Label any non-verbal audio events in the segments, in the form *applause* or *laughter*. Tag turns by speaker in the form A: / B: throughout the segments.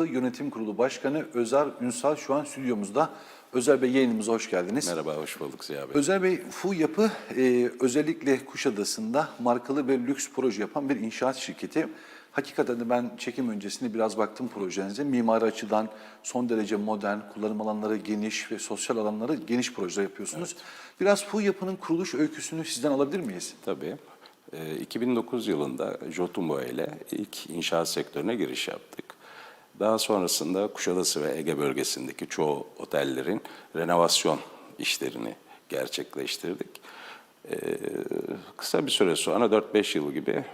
A: Yapı Yönetim Kurulu Başkanı Özer Ünsal şu an stüdyomuzda. Özer Bey yayınımıza hoş geldiniz.
B: Merhaba, hoş bulduk Ziya Bey.
A: Özer Bey, FU Yapı e, özellikle Kuşadası'nda markalı ve lüks proje yapan bir inşaat şirketi. Hakikaten de ben çekim öncesinde biraz baktım projenize. Mimari açıdan son derece modern, kullanım alanları geniş ve sosyal alanları geniş projeler yapıyorsunuz. Biraz FU Yapı'nın kuruluş öyküsünü sizden alabilir miyiz?
B: Tabii. Ee, 2009 yılında Jotumbo ile ilk inşaat sektörüne giriş yaptık. Daha sonrasında Kuşadası ve Ege bölgesindeki çoğu otellerin renovasyon işlerini gerçekleştirdik. Ee, kısa bir süre sonra 4-5 yıl gibi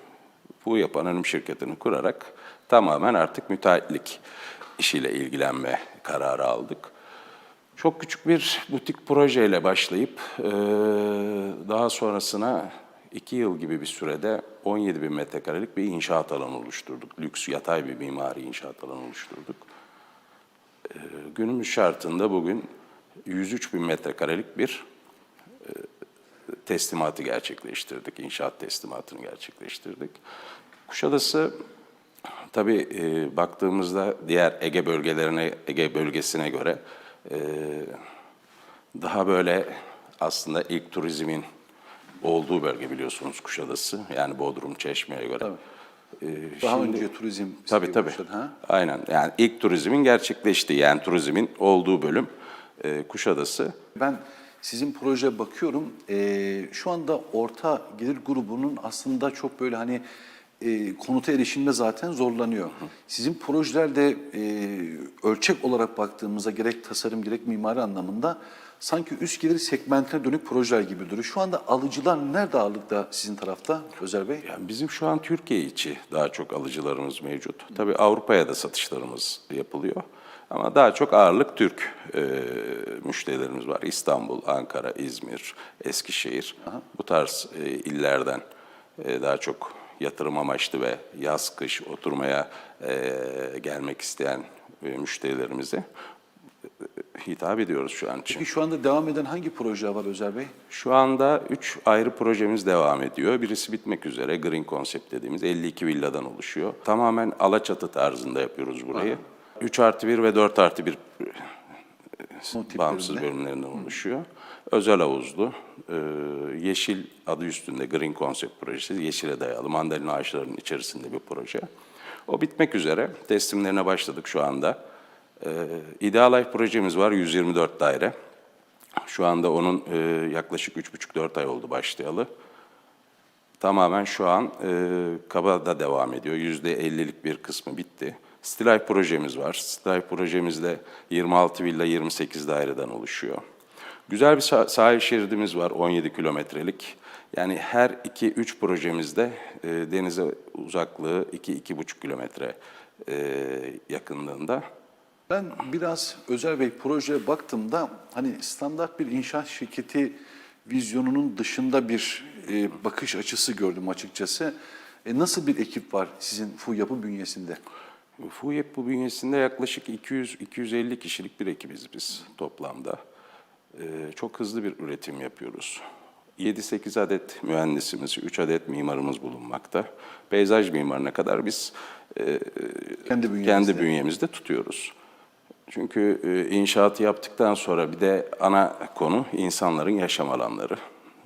B: bu yapan anonim şirketini kurarak tamamen artık müteahhitlik işiyle ilgilenme kararı aldık. Çok küçük bir butik projeyle başlayıp eee, daha sonrasına iki yıl gibi bir sürede 17 bin metrekarelik bir inşaat alanı oluşturduk. Lüks yatay bir mimari inşaat alanı oluşturduk. Eee, günümüz şartında bugün 103 bin metrekarelik bir eee, teslimatı gerçekleştirdik. İnşaat teslimatını gerçekleştirdik. Kuşadası Tabii e, baktığımızda diğer Ege bölgelerine, Ege bölgesine göre e, daha böyle aslında ilk turizmin olduğu bölge biliyorsunuz Kuşadası. Yani Bodrum, Çeşme'ye göre. E,
A: Daha
B: şimdi-
A: önce turizm
B: Tabii tabii.
A: başladı, ha?
B: Aynen. Yani ilk turizmin gerçekleştiği, yani turizmin olduğu bölüm e, Kuşadası.
A: Ben sizin proje bakıyorum. Ee, şu anda orta gelir grubunun aslında çok böyle hani e, konuta erişimde zaten zorlanıyor. Sizin projelerde e, ölçek olarak baktığımızda gerek tasarım gerek mimari anlamında sanki üst gelir segmentine dönük projeler gibi duruyor. Şu anda alıcılar nerede ağırlıkta sizin tarafta Özer Bey?
B: Yani bizim şu an Türkiye içi daha çok alıcılarımız mevcut. Tabii Avrupa'ya da satışlarımız yapılıyor. Ama daha çok ağırlık Türk e, müşterilerimiz var. İstanbul, Ankara, İzmir, Eskişehir bu tarz e, illerden e, daha çok yatırım amaçlı ve yaz kış oturmaya e, gelmek isteyen e, müşterilerimize e, hitap ediyoruz şu an için.
A: Peki şu anda devam eden hangi proje var Özer Bey?
B: Şu anda üç ayrı projemiz devam ediyor. Birisi bitmek üzere. Green Concept dediğimiz 52 villadan oluşuyor. Tamamen Alaçatı tarzında yapıyoruz burayı. 3 artı 1 ve 4 artı 1
A: tiplerinde.
B: bağımsız bölümlerinden oluşuyor. Özel havuzlu, e, yeşil adı üstünde Green Concept projesi, yeşile dayalı mandalina ağaçlarının içerisinde bir proje. O bitmek üzere, teslimlerine başladık şu anda. E, Ideal Life projemiz var, 124 daire. Şu anda onun e, yaklaşık 3,5-4 ay oldu başlayalı. Tamamen şu an e, Kaba'da devam ediyor. Yüzde 50'lik bir kısmı bitti. Stilay projemiz var. Stilay projemizde 26 villa 28 daireden oluşuyor. Güzel bir sah- sahil şeridimiz var 17 kilometrelik. Yani her 2-3 projemizde e, denize uzaklığı 2-2,5 kilometre e, yakınlığında.
A: Ben biraz Özer Bey projeye baktığımda hani standart bir inşaat şirketi vizyonunun dışında bir e, bakış açısı gördüm açıkçası. E, nasıl bir ekip var sizin FU yapı bünyesinde?
B: FUYEP bu bünyesinde yaklaşık 200-250 kişilik bir ekibiz biz toplamda. Ee, çok hızlı bir üretim yapıyoruz. 7-8 adet mühendisimiz, 3 adet mimarımız bulunmakta. Peyzaj mimarına kadar biz e,
A: Kendi bünyenizde.
B: kendi bünyemizde tutuyoruz. Çünkü e, inşaatı yaptıktan sonra bir de ana konu insanların yaşam alanları.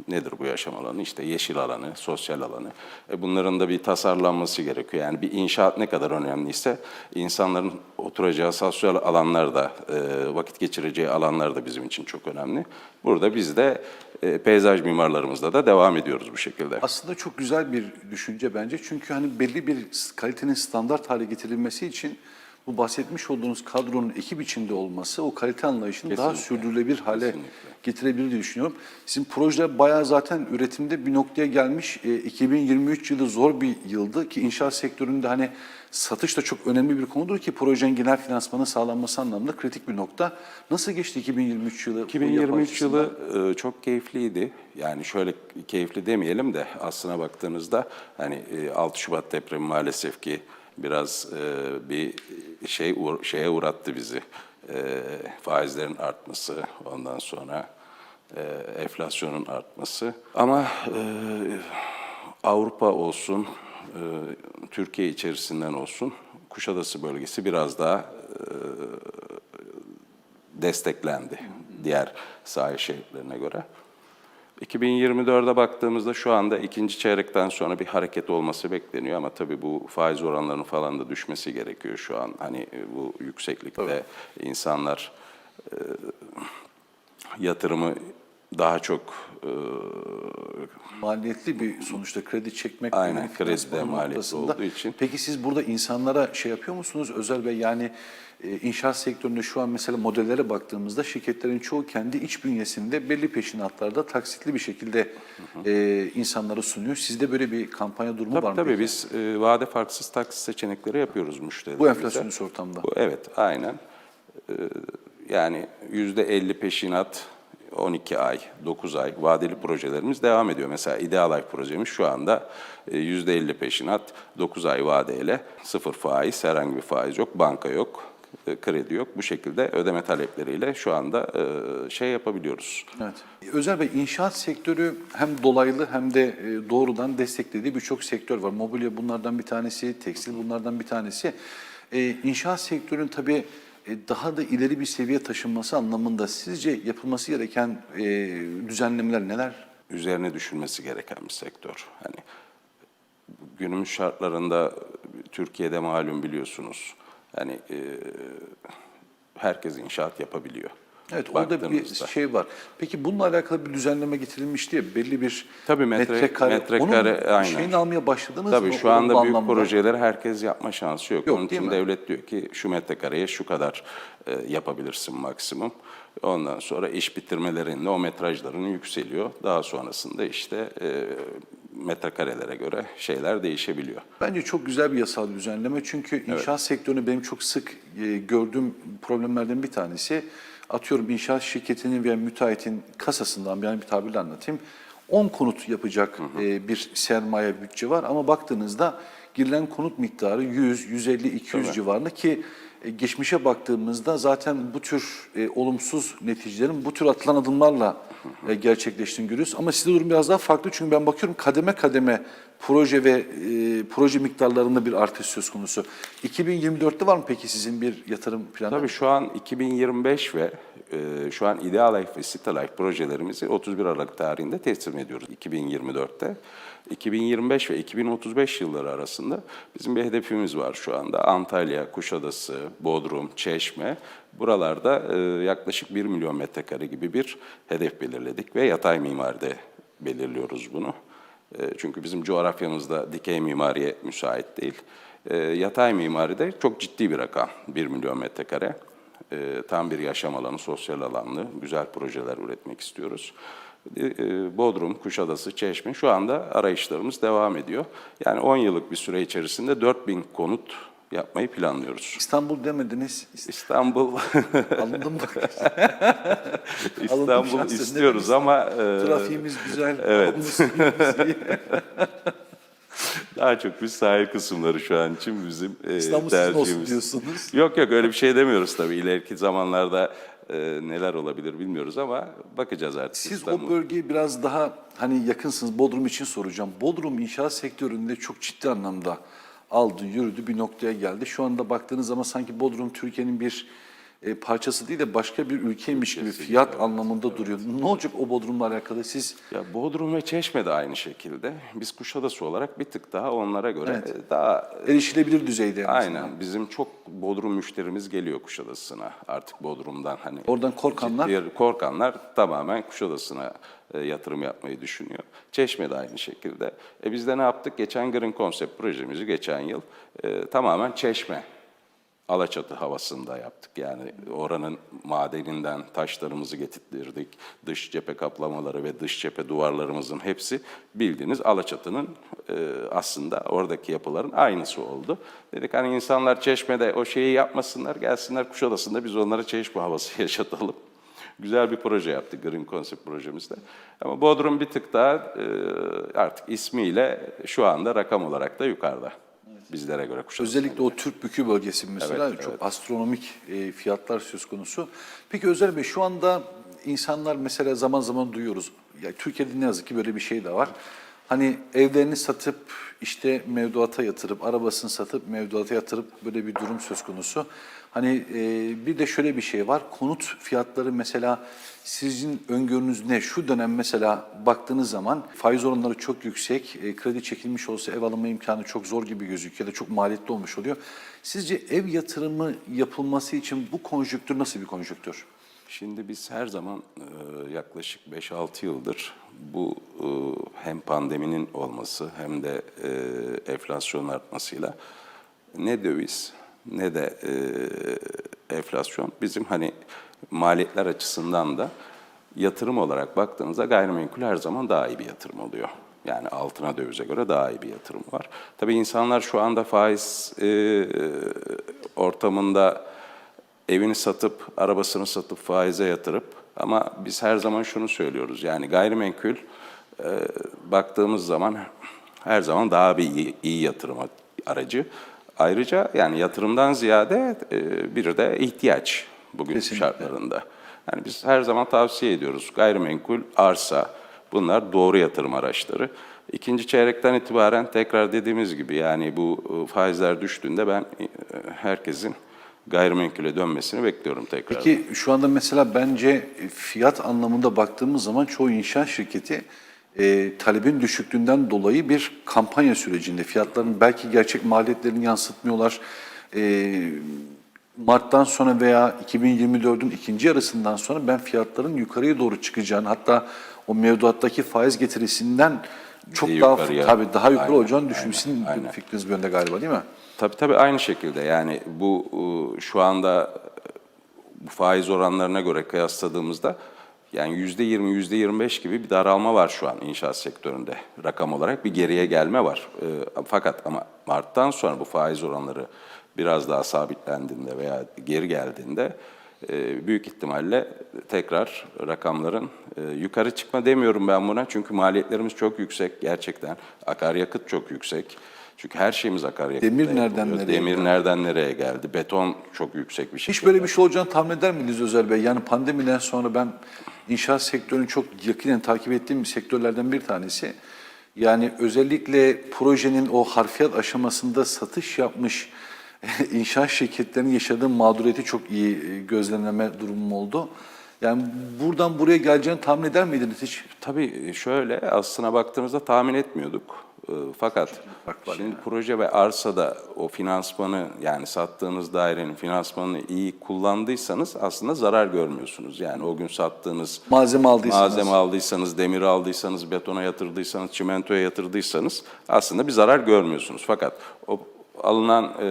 B: Nedir bu yaşam alanı? İşte yeşil alanı, sosyal alanı. E bunların da bir tasarlanması gerekiyor. Yani bir inşaat ne kadar önemliyse insanların oturacağı sosyal alanlar da, e, vakit geçireceği alanlar da bizim için çok önemli. Burada biz de e, peyzaj mimarlarımızla da devam ediyoruz bu şekilde.
A: Aslında çok güzel bir düşünce bence. Çünkü hani belli bir kalitenin standart hale getirilmesi için bu bahsetmiş olduğunuz kadronun ekip içinde olması o kalite anlayışını daha
B: Kesinlikle.
A: sürdürülebilir hale
B: Kesinlikle.
A: getirebilir diye düşünüyorum. Sizin projeler bayağı zaten üretimde bir noktaya gelmiş. E, 2023 yılı zor bir yıldı ki inşaat sektöründe hani satış da çok önemli bir konudur ki projenin genel finansmanı sağlanması anlamında kritik bir nokta. Nasıl geçti 2023 yılı? bu yapı
B: 2023
A: açısından?
B: yılı e, çok keyifliydi. Yani şöyle keyifli demeyelim de aslına baktığınızda hani e, 6 Şubat depremi maalesef ki biraz e, bir şey şeye uğrattı bizi. E, faizlerin artması, ondan sonra e, enflasyonun artması. Ama e, Avrupa olsun, e, Türkiye içerisinden olsun Kuşadası bölgesi biraz daha e, desteklendi diğer sahil şehirlerine göre. 2024'e baktığımızda şu anda ikinci çeyrekten sonra bir hareket olması bekleniyor ama tabii bu faiz oranlarının falan da düşmesi gerekiyor şu an. Hani e, bu yükseklikte insanlar e, yatırımı daha çok e,
A: maliyetli bir sonuçta kredi çekmek
B: Aynen, kredi de maliyetli olduğu için.
A: Peki siz burada insanlara şey yapıyor musunuz Özel Bey yani e, inşaat sektöründe şu an mesela modellere baktığımızda şirketlerin çoğu kendi iç bünyesinde belli peşinatlarda taksitli bir şekilde e, insanlara sunuyor. Sizde böyle bir kampanya durumu var
B: tabii
A: mı?
B: tabii
A: peki?
B: biz e, vade farksız taksit seçenekleri yapıyoruz müşterilerimize.
A: bu enflasyonist ortamda.
B: Bu, evet, aynen. Ee, yani yüzde 50 peşinat, 12 ay, 9 ay vadeli projelerimiz devam ediyor. Mesela İdeal Ay projemiz şu anda e, yüzde 50 peşinat, 9 ay vadeyle sıfır faiz, herhangi bir faiz yok, banka yok, e, kredi yok. Bu şekilde ödeme talepleriyle şu anda e, şey yapabiliyoruz.
A: Evet. Özel Bey inşaat sektörü hem dolaylı hem de e, doğrudan desteklediği birçok sektör var. Mobilya bunlardan bir tanesi, tekstil bunlardan bir tanesi. E, İnşaat sektörünün tabii e, daha da ileri bir seviye taşınması anlamında sizce yapılması gereken e, düzenlemeler neler?
B: üzerine düşünmesi gereken bir sektör. Hani günümüz şartlarında Türkiye'de malum biliyorsunuz. Yani e, herkes inşaat yapabiliyor.
A: Evet orada bir şey var. Peki bununla alakalı bir düzenleme getirilmişti ya belli bir
B: Tabii metre-
A: metrekare.
B: metrekare,
A: Onun
B: aynen.
A: şeyini almaya başladınız
B: Tabii
A: mı?
B: şu
A: O
B: anda büyük
A: anlamda?
B: projeleri herkes yapma şansı yok.
A: Yok,
B: Onun için
A: mi?
B: devlet diyor ki şu metrekareye şu kadar e, yapabilirsin maksimum. Ondan sonra iş bitirmelerinde o metrajların yükseliyor. Daha sonrasında işte e, metrekarelere göre şeyler değişebiliyor.
A: Bence çok güzel bir yasal düzenleme çünkü inşaat sektöründe benim çok sık e, gördüğüm problemlerden bir tanesi atıyorum inşaat şirketinin veya müteahhitin kasasından yani bir tabirle anlatayım 10 konut yapacak e, bir sermaye bütçe var. Ama baktığınızda girilen konut miktarı 100, 150, 200 civarında ki e, geçmişe baktığımızda zaten bu tür e, olumsuz neticelerin bu tür atılan adımlarla e, gerçekleştiğini görüyoruz. Ama sizde durum biraz daha farklı çünkü ben bakıyorum kademe kademe proje ve e, proje miktarlarında bir artış söz konusu. 2024'te var mı peki sizin bir yatırım planı?
B: Tabii şu an 2025 ve e, şu an Ideal Life ve City Life projelerimizi 31 Aralık tarihinde teslim ediyoruz 2024'te. 2025 ve 2035 yılları arasında bizim bir hedefimiz var şu anda. Antalya, Kuşadası, Bodrum, Çeşme buralarda e, yaklaşık 1 milyon metrekare gibi bir hedef belirledik ve yatay mimaride belirliyoruz bunu. E, Çünkü bizim coğrafyamızda dikey mimariye müsait değil. E, Yatay mimaride çok ciddi bir rakam, 1 milyon metrekare. Tam bir yaşam alanı, sosyal alanlı, güzel projeler üretmek istiyoruz. E, e, Bodrum, Kuşadası, Çeşme şu anda arayışlarımız devam ediyor. Yani 10 yıllık bir süre içerisinde 4000 konut yapmayı planlıyoruz.
A: İstanbul demediniz.
B: İstanbul, *laughs*
A: Alındım bak. *laughs*
B: İstanbul
A: ne
B: istiyoruz ama e,
A: Trafiğimiz güzel. *laughs*
B: Evet. Daha çok biz sahil kısımları şu an için bizim
A: İstanbul sizin olsun
B: tercihimiz.
A: diyorsunuz.
B: Yok yok öyle bir şey demiyoruz tabii. İleriki zamanlarda e, neler olabilir bilmiyoruz ama bakacağız artık
A: Siz
B: İstanbul.
A: o bölgeye biraz daha hani yakınsınız. Bodrum için soracağım. Bodrum inşaat sektöründe çok ciddi anlamda aldı, yürüdü, bir noktaya geldi. Şu anda baktığınız zaman sanki Bodrum Türkiye'nin bir e, parçası değil de başka bir ülkeymiş gibi fiyat anlamında duruyor. Ne olacak o Bodrum'la alakalı siz?
B: Ya Bodrum ve Çeşme de aynı şekilde. Biz Kuşadası olarak bir tık daha onlara göre e, daha
A: Erişilebilir düzeyde.
B: Aynen. Bizim çok Bodrum müşterimiz geliyor Kuşadası'na. Artık Bodrum'dan hani.
A: Oradan korkanlar?
B: ciddi- korkanlar tamamen Kuşadası'na e, yatırım yapmayı düşünüyor. Çeşme de aynı şekilde. E biz de ne yaptık? Geçen Green Concept projemizi geçen yıl e, tamamen Çeşme Alaçatı havasında yaptık. Yani oranın madeninden taşlarımızı getirttirdik. Dış cephe kaplamaları ve dış cephe duvarlarımızın hepsi bildiğiniz Alaçatı'nın e, aslında oradaki yapıların aynısı oldu. Dedik hani insanlar Çeşme'de o şeyi yapmasınlar, gelsinler Kuşadası'nda biz onlara Çeşme havası *laughs* yaşatalım. Güzel bir proje yaptık Green Concept projemizde. Ama Bodrum bir tık daha e, artık ismiyle şu anda rakam olarak da yukarıda. Bizlere göre Kuşadası.
A: Özellikle o Türk Bükü bölgesi mesela
B: Evet,
A: çok
B: evet.
A: astronomik e, fiyatlar söz konusu. Peki Özel Bey şu anda insanlar mesela zaman zaman duyuyoruz. Ya Türkiye'de ne yazık ki böyle bir şey de var. Hani evlerini satıp işte mevduata yatırıp, arabasını satıp mevduata yatırıp böyle bir durum söz konusu. Hani e, bir de şöyle bir şey var. Konut fiyatları mesela sizin öngörünüz ne? Şu dönem mesela baktığınız zaman faiz oranları çok yüksek. e, kredi çekilmiş olsa ev alınma imkanı çok zor gibi gözüküyor ya da çok maliyetli olmuş oluyor. Sizce ev yatırımı yapılması için bu konjonktür nasıl bir konjonktür?
B: Şimdi biz her zaman e, yaklaşık 5-6 yıldır bu e, hem pandeminin olması hem de e, enflasyonun artmasıyla ne döviz ne de enflasyon bizim hani maliyetler açısından da yatırım olarak baktığınızda gayrimenkul her zaman daha iyi bir yatırım oluyor. Yani altına dövize göre daha iyi bir yatırım var. Tabii insanlar şu anda faiz e, ortamında evini satıp, arabasını satıp faize yatırıp ama biz her zaman şunu söylüyoruz. Yani gayrimenkul e, baktığımız zaman her zaman daha bir iyi, iyi yatırım aracı. Ayrıca yani yatırımdan ziyade e, bir de ihtiyaç bugün
A: Kesinlikle.
B: şartlarında. Yani biz her zaman tavsiye ediyoruz. Gayrimenkul, arsa bunlar doğru yatırım araçları. İkinci çeyrekten itibaren tekrar dediğimiz gibi yani bu e, faizler düştüğünde ben e, herkesin gayrimenkule dönmesini bekliyorum tekrar.
A: Peki şu anda mesela bence fiyat anlamında baktığımız zaman çoğu inşaat şirketi e, talebin düşüklüğünden dolayı bir kampanya sürecinde fiyatların belki gerçek maliyetlerini yansıtmıyorlar. E, Mart'tan sonra veya 2024'ün ikinci yarısından sonra ben fiyatların yukarıya doğru çıkacağını hatta o mevduattaki faiz getirisinden çok
B: Bir
A: daha
B: yukarıya.
A: tabii daha yukarı
B: Aynen,
A: olacağını düşünmüşsün
B: aynen.
A: fikriniz bu yönde galiba değil mi?
B: Tabii tabii aynı şekilde yani bu e, şu anda e, bu faiz oranlarına göre kıyasladığımızda yani yüzde yirmi, yüzde yirmi beş gibi bir daralma var şu an inşaat sektöründe. Rakam olarak bir geriye gelme var. E, Fakat ama Mart'tan sonra bu faiz oranları biraz daha sabitlendiğinde veya geri geldiğinde büyük ihtimalle tekrar rakamların e, yukarı çıkma demiyorum ben buna. Çünkü maliyetlerimiz çok yüksek gerçekten. Akaryakıt çok yüksek. Çünkü her şeyimiz akaryakıt.
A: Demir nereden nereye
B: Demir
A: geldi?
B: nereden nereye geldi? Beton çok yüksek bir şey.
A: Hiç böyle bir şey olacağını tahmin eder miydiniz Özel Bey? Yani pandemiden sonra ben inşaat sektörünü çok yakinen takip ettiğim sektörlerden bir tanesi. Yani özellikle projenin o harfiyat aşamasında satış yapmış *laughs* inşaat şirketlerinin yaşadığı mağduriyeti çok iyi e, gözlemleme durumum oldu. Yani buradan buraya geleceğini tahmin eder miydiniz hiç?
B: Tabii şöyle aslına baktığımızda tahmin etmiyorduk. Ee, Fakat şimdi proje ve arsada o finansmanı yani sattığınız dairenin finansmanını iyi kullandıysanız aslında zarar görmüyorsunuz. Yani o gün sattığınız
A: Malzeme aldıysanız.
B: malzeme aldıysanız, demir aldıysanız, betona yatırdıysanız, çimentoya yatırdıysanız aslında bir zarar görmüyorsunuz. Fakat o alınan e,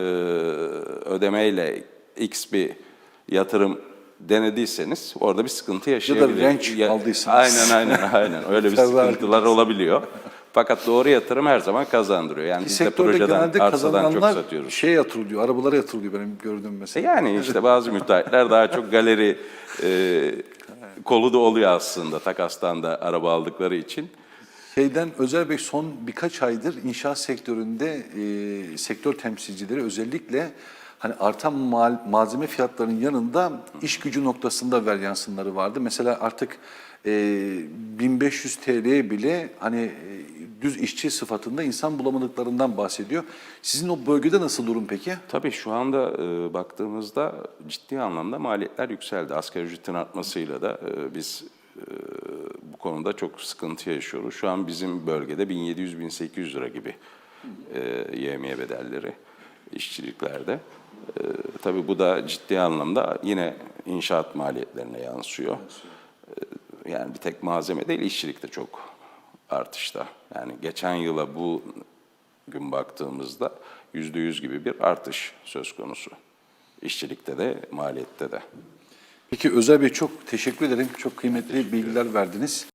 B: ödemeyle x bir yatırım denediyseniz orada bir sıkıntı yaşayabilir.
A: renç aldıysanız.
B: Aynen aynen aynen öyle bir *laughs* sıkıntılar olabiliyor. Fakat doğru yatırım her zaman kazandırıyor. Yani biz de projeden, arsadan çok satıyoruz.
A: şey yatırılıyor, arabalara yatırılıyor benim gördüğüm
B: E
A: mesela.
B: Yani işte bazı müteahhitler daha çok galeri e, *laughs* kolu da oluyor aslında takastan da araba aldıkları için.
A: Şeyden Özel Bey son birkaç aydır inşaat sektöründe e, sektör temsilcileri özellikle hani artan mal, malzeme fiyatlarının yanında iş gücü noktasında varyansınları vardı. Mesela artık e, 1500 TL'ye bile hani e, düz işçi sıfatında insan bulamadıklarından bahsediyor. Sizin o bölgede nasıl durum peki?
B: Tabii şu anda e, baktığımızda ciddi anlamda maliyetler yükseldi. Asgari ücretin artmasıyla da e, biz e, konuda çok sıkıntı yaşıyoruz. Şu an bizim bölgede 1700-1800 lira gibi e, YMY bedelleri işçiliklerde. E, tabii bu da ciddi anlamda yine inşaat maliyetlerine yansıyor. E, yani bir tek malzeme değil, işçilik de çok artışta. Yani geçen yıla bu gün baktığımızda yüzde yüz gibi bir artış söz konusu. İşçilikte de, maliyette de.
A: Peki Özel Bey çok teşekkür ederim. Çok kıymetli bilgiler verdiniz.